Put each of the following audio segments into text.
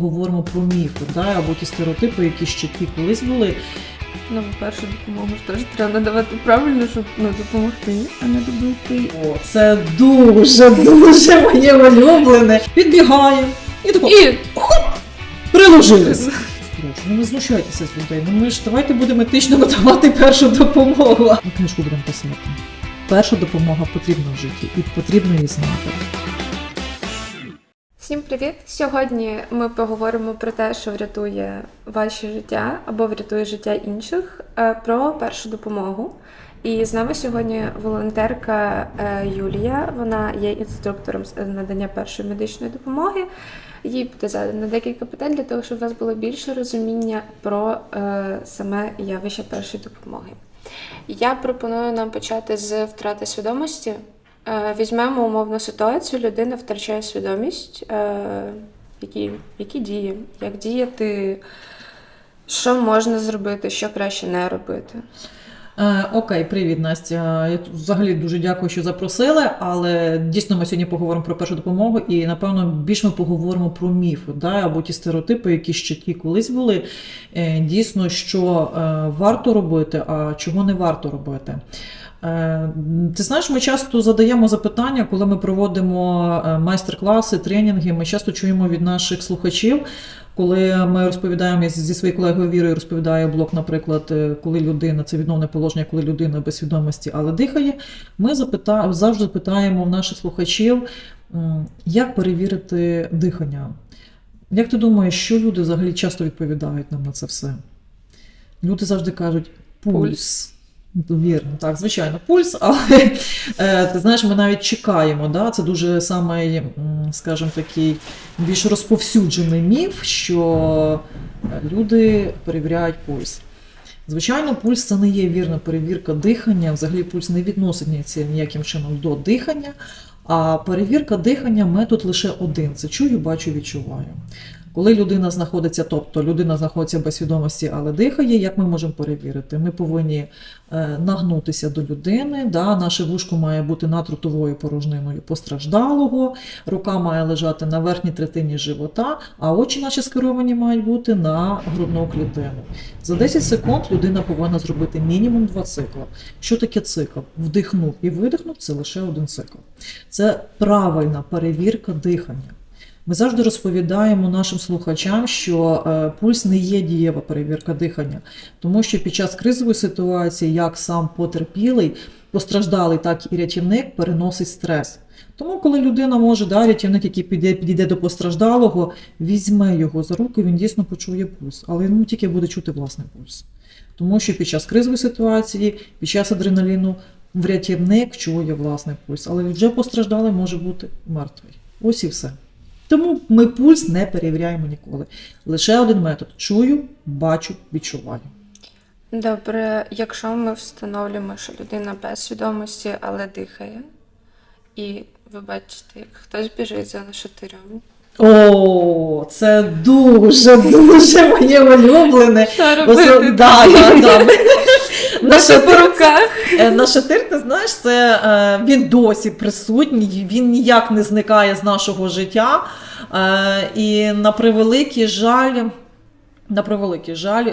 Говоримо про міфи, да, або ті стереотипи, які ще ті колись були. Ну, першу допомогу ж теж треба надавати правильно, щоб ну, допомогти, а не добити. О, це дуже, дуже моє улюблене. Підбігає і тако І приложились. Ну не знущайтеся з людей. Ну ми ж давайте будемо етично надавати першу допомогу. Ми книжку будемо писати. Перша допомога потрібна в житті і потрібно її знати. Всім привіт! Сьогодні ми поговоримо про те, що врятує ваше життя або врятує життя інших, е, про першу допомогу. І з нами сьогодні волонтерка е, Юлія. Вона є інструктором з надання першої медичної допомоги. Їй буде задано декілька питань для того, щоб у вас було більше розуміння про е, саме явище першої допомоги. Я пропоную нам почати з втрати свідомості. Е, Візьмемо умовну ситуацію, людина втрачає свідомість, е, які, які дії, як діяти, що можна зробити, що краще не робити. Е, окей, привіт, Настя. Я взагалі дуже дякую, що запросили, але дійсно ми сьогодні поговоримо про першу допомогу, і напевно більш ми поговоримо про міфи, да, або ті стереотипи, які ще ті колись були. Е, дійсно, що е, варто робити, а чого не варто робити. Ти знаєш, ми часто задаємо запитання, коли ми проводимо майстер-класи, тренінги. Ми часто чуємо від наших слухачів, коли ми розповідаємо я зі своєю колегою Вірою, розповідає блок, наприклад, е, коли людина це відновне положення, коли людина без свідомості, але дихає. Ми запита... завжди питаємо в наших слухачів, як перевірити дихання. Як ти думаєш, що люди взагалі часто відповідають нам на це все? Люди завжди кажуть пульс. Вірно, так, звичайно, пульс, але е, ти знаєш, ми навіть чекаємо. Да? Це дуже самий, скажімо, такий більш розповсюджений міф, що люди перевіряють пульс. Звичайно, пульс це не є вірна перевірка дихання. Взагалі пульс не відноситься ніяким чином до дихання. А перевірка дихання метод лише один: це чую, бачу, відчуваю. Коли людина знаходиться, тобто людина знаходиться без свідомості, але дихає, як ми можемо перевірити? Ми повинні е, нагнутися до людини. Да? Наше вушко має бути над ротовою порожниною постраждалого, рука має лежати на верхній третині живота, а очі наші скеровані мають бути на грудну клітину. За 10 секунд людина повинна зробити мінімум два цикли. Що таке цикл? Вдихнув і видихнув це лише один цикл. Це правильна перевірка дихання. Ми завжди розповідаємо нашим слухачам, що е, пульс не є дієва перевірка дихання, тому що під час кризової ситуації, як сам потерпілий, постраждалий, так і рятівник переносить стрес. Тому, коли людина може, да, рятівник, який піде, підійде до постраждалого, візьме його за руку, він дійсно почує пульс, але йому тільки буде чути власний пульс. Тому що під час кризової ситуації, під час адреналіну, врятівник чує власний пульс, але вже постраждалий може бути мертвий. Ось і все. Тому ми пульс не перевіряємо ніколи. Лише один метод: чую, бачу, відчуваю. Добре, якщо ми встановлюємо, що людина без свідомості, але дихає, і ви бачите, як хтось біжить за нашатирем. О, це дуже, дуже моє улюблене. Робити? да, да, по руках. Е, шатир, ти знаєш, це е, він досі присутній, він ніяк не зникає з нашого життя. Е, і на превеликий жаль, на превеликий жаль,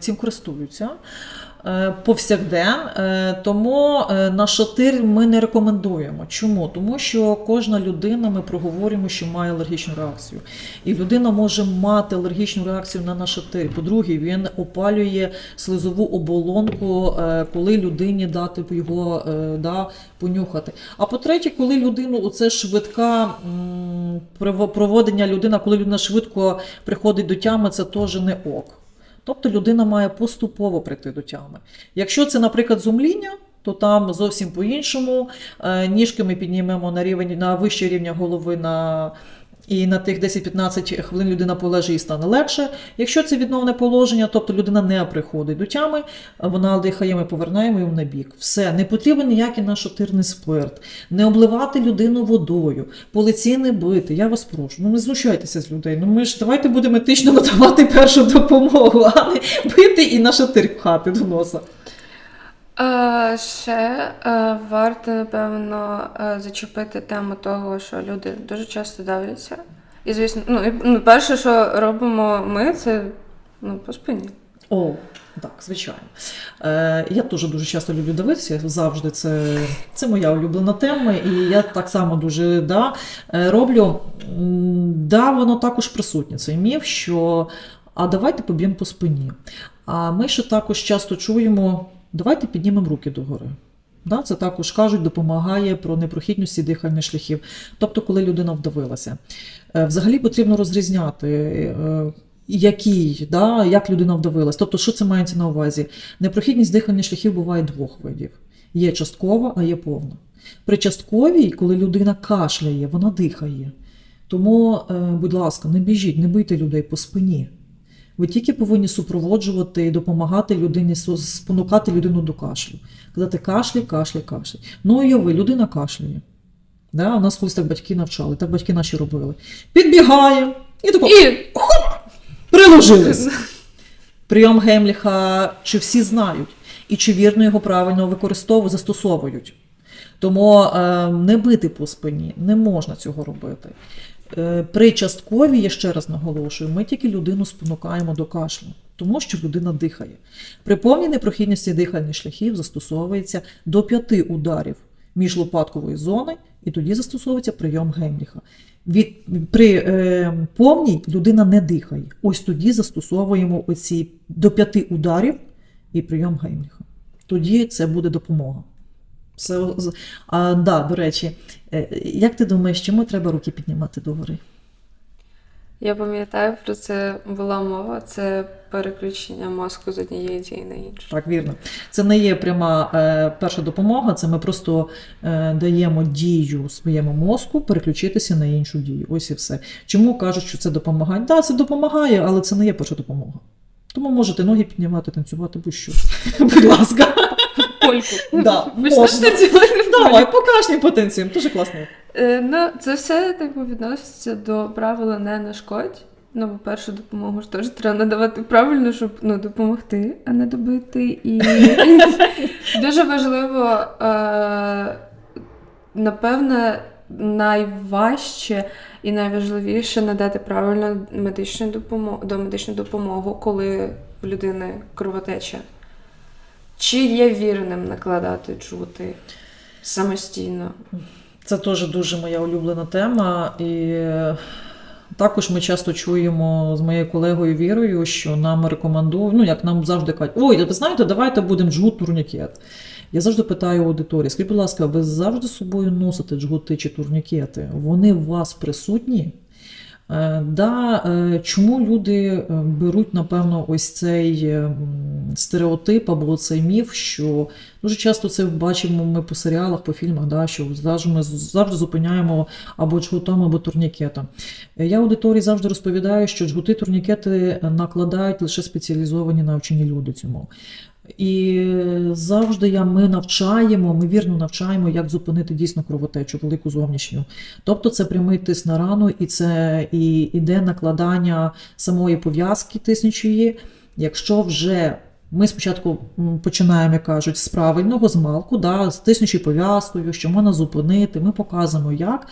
цим користуються. Е, Повсякден, Е, тому е, на шатир ми не рекомендуємо. Чому? Тому що кожна людина, ми проговорюємо, що має алергічну реакцію. І людина може мати алергічну реакцію на нашатир. По-друге, він опалює слизову оболонку, коли людині дати його да, понюхати. А по-третє, коли людину оце швидка проводення людина, коли людина швидко приходить до тями, це теж не ок. Тобто людина має поступово прийти до тями. Якщо це, наприклад, зумління, то там зовсім по-іншому. Е, Ніжки ми піднімемо на рівень на вище рівня голови на. І на тих 10-15 хвилин людина полежить і стане легше. Якщо це відновне положення, тобто людина не приходить до тями, вона дихає, ми повернемо її на бік. Все, не потрібен ніякий нашотирний спирт, не обливати людину водою, по лиці не бити. Я вас прошу. Ну не знущайтеся з людей. Ну ми ж давайте будемо етично надавати першу допомогу, а не бити і нашатир пхати до носа. Е, ще е, варто, напевно, е, зачепити тему того, що люди дуже часто давляться. І звісно, ну, і, ну перше, що робимо ми, це ну, по спині. О, так, звичайно. Е, я теж дуже часто люблю дивитися, завжди це, це моя улюблена тема, і я так само дуже да, роблю. Да, воно також присутнє, цей міф, що а давайте поб'ємо по спині. А ми ще також часто чуємо, давайте піднімемо руки догори. Да, це також кажуть, допомагає про непрохідності дихальних шляхів. Тобто, коли людина вдавилася. Е, Взагалі потрібно розрізняти, е, який, да, як людина вдавилась. Тобто, що це мається на увазі? Непрохідність дихальних шляхів буває двох видів: є часткова, а є повна. При частковій, коли людина кашляє, вона дихає. Тому, е, будь ласка, не біжіть, не бийте людей по спині. Ви тільки повинні супроводжувати і допомагати людині, спонукати людину до кашлю. Казати кашляй, кашляй, кашляй. Ну, уяви, людина кашляє. Да? У нас колись так батьки навчали, так батьки наші робили. Підбігає і тако І приложились. Прийом Гемліха чи всі знають, і чи вірно його правильно використовують, застосовують. Тому е, не бити по спині, не можна цього робити. Е, при частковій, я ще раз наголошую, ми тільки людину спонукаємо до кашлю, тому що людина дихає. При повній непрохідності дихальних шляхів застосовується до п'яти ударів між лопаткової зони, і тоді застосовується прийом Гемліха. Від, при е, повній людина не дихає. Ось тоді застосовуємо оці до п'яти ударів і прийом Геймліха. Тоді це буде допомога. Все, а, да, до речі, е, як ти думаєш, чому треба руки піднімати догори? я пам'ятаю, про це була мова. Це переключення мозку з однієї дії на іншу. Так, вірно. Це не є пряма е, перша допомога, це ми просто е, даємо дію своєму мозку переключитися на іншу дію. Ось і все. Чому кажуть, що це допомагає? Так, це допомагає, але це не є перша допомога. Тому можете ноги піднімати, танцювати, будь-що. Будь ласка. Польку. Да, можна. Давай, покажні потенціям. Дуже класно. Е, Ну, це все типу відноситься до правила не нашкодь. Ну, бо першу допомогу ж теж треба надавати правильно, щоб ну, допомогти, а не добити. І дуже важливо, е, напевне, найважче і найважливіше надати правильну медичну допомогу до медичну допомогу, коли в людини кровотеча. Чи є вірним накладати чути самостійно? Це теж дуже моя улюблена тема. І також ми часто чуємо з моєю колегою Вірою, що нам рекомендують, ну як нам завжди кажуть, ой, ви знаєте, давайте будемо джгут турнікет. Я завжди питаю аудиторії, скажіть, будь ласка, ви завжди з собою носите джгути чи турнікети? Вони у вас присутні? Е, Да, е, чому люди е, беруть, напевно, ось цей стереотип або цей міф, що дуже часто це бачимо ми по серіалах, по фільмах, да, що завжди ми завжди зупиняємо або джгутом, або турнікетом. Я аудиторії завжди розповідаю, що джгути турнікети накладають лише спеціалізовані навчені люди цьому. І завжди я, ми навчаємо, ми вірно навчаємо, як зупинити дійсно кровотечу, велику зовнішню. Тобто це прямий тиск на рану, і це і іде накладання самої пов'язки тиснучої. Якщо вже ми спочатку починаємо, як кажуть, з правильного, з малку, да, з тиснучою пов'язкою, що можна зупинити, ми показуємо як.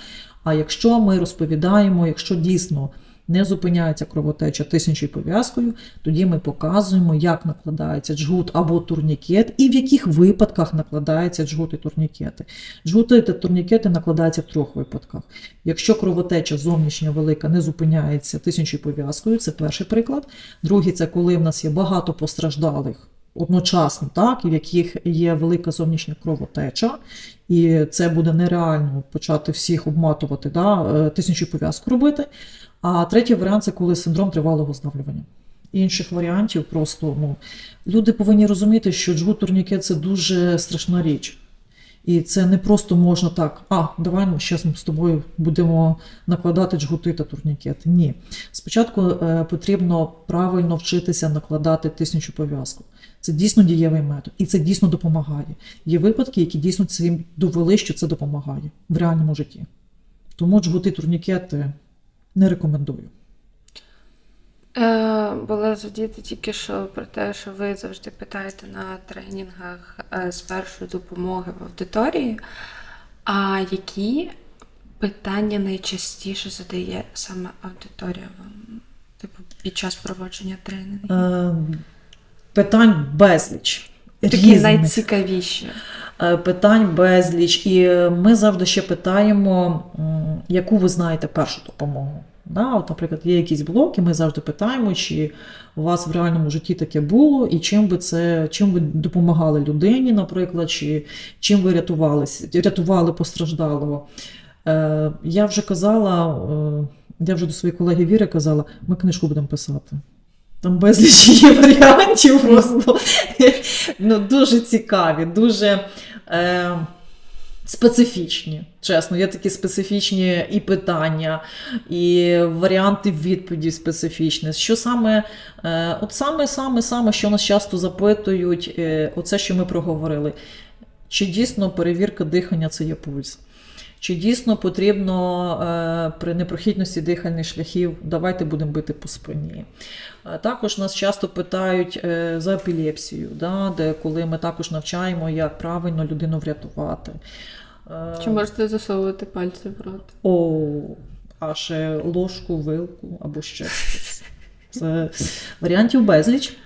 А якщо ми розповідаємо, якщо дійсно не зупиняється кровотеча тиснучою пов'язкою, тоді ми показуємо, як накладається джгут або турнікет, і в яких випадках накладаються джгут і турнікети. Джгути та турнікети накладаються в трьох випадках. Якщо кровотеча зовнішня велика не зупиняється тиснучою пов'язкою, це перший приклад. Другий це коли в нас є багато постраждалих. Одночасно, так, в яких є велика зовнішня кровотеча, і це буде нереально почати всіх обматувати, да, е, пов'язку робити. А третій варіант це коли синдром тривалого здавлювання. Інших варіантів просто ну, люди повинні розуміти, що джгут турнікет це дуже страшна річ. І це не просто можна так, а давай ми зараз з тобою будемо накладати джгути та турнікети. Ні. Спочатку е, потрібно правильно вчитися накладати тиснучу пов'язку. Це дійсно дієвий метод, і це дійсно допомагає. Є випадки, які дійсно цим довели, що це допомагає в реальному житті. Тому джгути турнікети не рекомендую. Е, була задіти тільки що про те, що ви завжди питаєте на тренінгах е, з першої допомоги в аудиторії. А які питання найчастіше задає саме аудиторія вам, типу, під час проводження тренінгів? Е, питань безліч. Такі найцікавіші. Е, Питань безліч. І е, ми завжди ще питаємо, яку ви знаєте першу допомогу. Да? От, наприклад, є якісь блоки, ми завжди питаємо, чи у вас в реальному житті таке було, і чим ви це, чим ви допомагали людині, наприклад, чи чим ви рятувались, рятували постраждалого. Е, я вже казала, е, я вже до своєї колеги Віри казала, ми книжку будемо писати. Там безліч є варіантів просто ну, дуже цікаві, дуже е, специфічні. Чесно, є такі специфічні і питання, і варіанти відповіді специфічні. Що саме, е, от саме, саме, саме, що нас часто запитують, е, оце, що ми проговорили. Чи дійсно перевірка дихання це є пульс? Чи дійсно потрібно е, при непрохідності дихальних шляхів давайте будемо бити по спині? Е, Також нас часто питають е, за епілепсію, да, де коли ми також навчаємо, як правильно людину врятувати. Чи можете засовувати пальці в рот? О, а ще ложку, вилку або ще щось. Це варіантів безліч.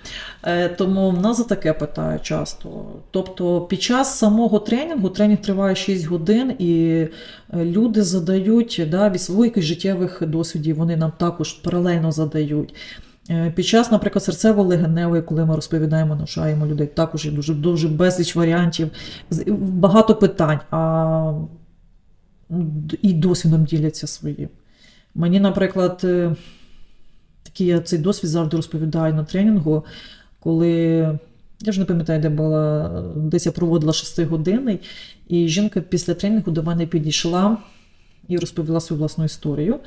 Е, Тому в нас за таке питають часто. Тобто під час самого тренінгу, тренінг триває 6 годин, і е, люди задають да, від своїх життєвих досвідів, вони нам також паралельно задають. Е, Під час, наприклад, серцево-легеневої, коли ми розповідаємо, навчаємо людей, також є дуже, дуже безліч варіантів, багато питань. А і досвідом діляться своїм. Мені, наприклад, такий я цей досвід завжди розповідаю на тренінгу, коли я вже не пам'ятаю, де була, десь я проводила 6 години, і жінка після тренінгу до мене підійшла і розповіла свою власну історію.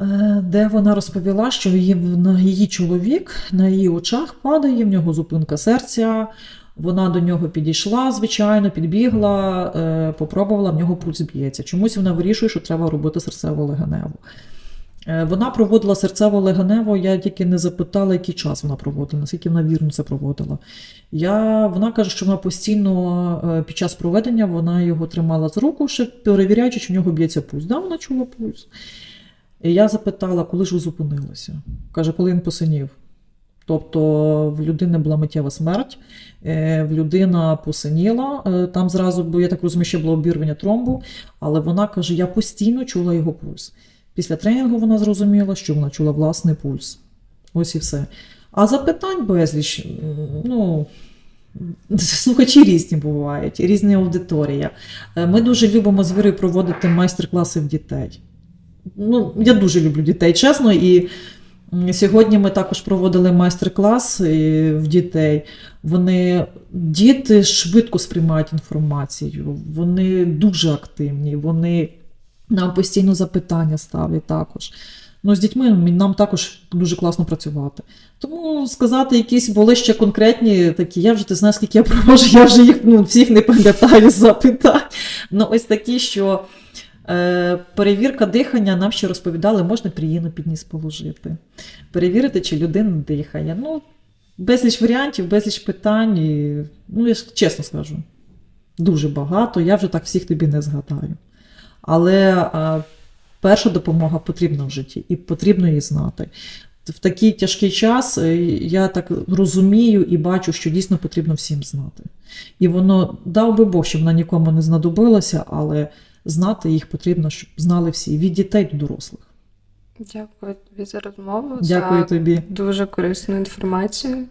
е, Де вона розповіла, що її, на її чоловік на її очах падає, в нього зупинка серця, вона до нього підійшла, звичайно, підбігла, е, попробувала, в нього пульс б'ється. Чомусь вона вирішує, що треба робити серцево-легеневу. Е, Вона проводила серцево-легенево, я тільки не запитала, який час вона проводила, наскільки вона вірно це проводила. Я, вона каже, що вона постійно е, під час проведення вона його тримала з руку, ще перевіряючи, чи в нього б'ється пульс. Да, вона чула пульс. І я запитала, коли ж ви зупинилися? Каже, коли він посинів. Тобто в людини була миттєва смерть, е, в людина посиніла, е, там зразу, я так розумію, ще було обірвання тромбу, але вона каже, я постійно чула його пульс. Після тренінгу вона зрозуміла, що вона чула власний пульс. Ось і все. А запитань безліч, ну. Слухачі різні бувають, різна аудиторія. Е, Ми дуже любимо з проводити майстер-класи в дітей. Ну, я дуже люблю дітей, чесно. І сьогодні ми також проводили майстер-клас е, в дітей. Вони діти швидко сприймають інформацію, вони дуже активні, вони нам постійно запитання ставлять також. Ну, з дітьми нам також дуже класно працювати. Тому сказати якісь були ще конкретні такі, я вже ти знаєш, скільки я провожу, я вже їх ну, всіх не пам'ятаю запитань. Ну, ось такі, що е, перевірка дихання нам ще розповідали, можна приємно під ніс положити. Перевірити, чи людина дихає. Ну, безліч варіантів, безліч питань. І, ну, я ж чесно скажу, дуже багато. Я вже так всіх тобі не згадаю. Але е, перша допомога потрібна в житті, і потрібно її знати. В такий тяжкий час е, я так розумію і бачу, що дійсно потрібно всім знати. І воно дав би Бог, щоб вона нікому не знадобилася, але знати їх потрібно, щоб знали всі, від дітей до дорослих. Дякую тобі за розмову. Дякую за тобі. дуже корисну інформацію.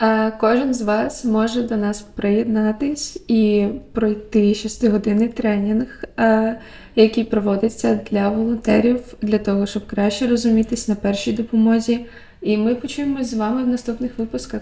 Е, Кожен з вас може до нас приєднатись і пройти 6-годинний тренінг, е, який проводиться для волонтерів, для того, щоб краще розумітись на першій допомозі. І ми почуємось з вами в наступних випусках.